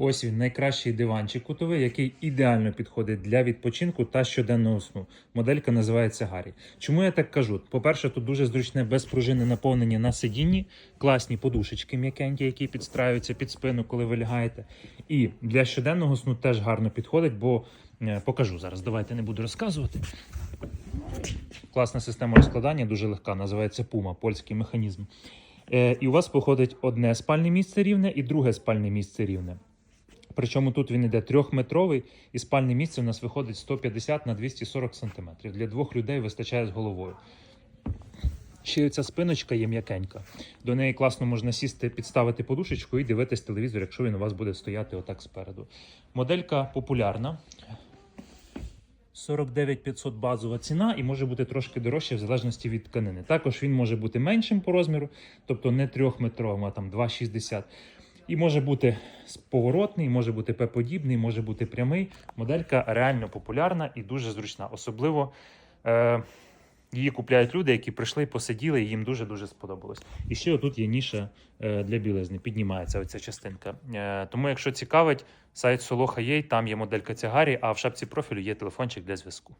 Ось він найкращий диванчик кутовий, який ідеально підходить для відпочинку та щоденного сну. Моделька називається Гаррі. Чому я так кажу? По-перше, тут дуже зручне безпружинне наповнення на сидінні, класні подушечки м'якенькі, які підстраюються під спину, коли ви лягаєте. І для щоденного сну теж гарно підходить, бо е, покажу зараз. Давайте не буду розказувати. Класна система розкладання, дуже легка, називається Puma, польський механізм. Е, і у вас походить одне спальне місце рівне і друге спальне місце рівне. Причому тут він іде трьохметровий, і спальне місце у нас виходить 150 на 240 см. Для двох людей вистачає з головою. Ще ця спиночка є м'якенька. До неї класно можна сісти, підставити подушечку і дивитись телевізор, якщо він у вас буде стояти отак спереду. Моделька популярна. 49 500 базова ціна і може бути трошки дорожче в залежності від тканини. Також він може бути меншим по розміру, тобто не 3-метровим, а там 2,60. І може бути поворотний, може бути П-подібний, може бути прямий. Моделька реально популярна і дуже зручна. Особливо е, її купляють люди, які прийшли, посиділи, і їм дуже-дуже сподобалось. І ще отут є ніша е, для білизни, піднімається оця частинка. Е, тому, якщо цікавить, сайт є, там є моделька Цягарі, а в шапці профілю є телефончик для зв'язку.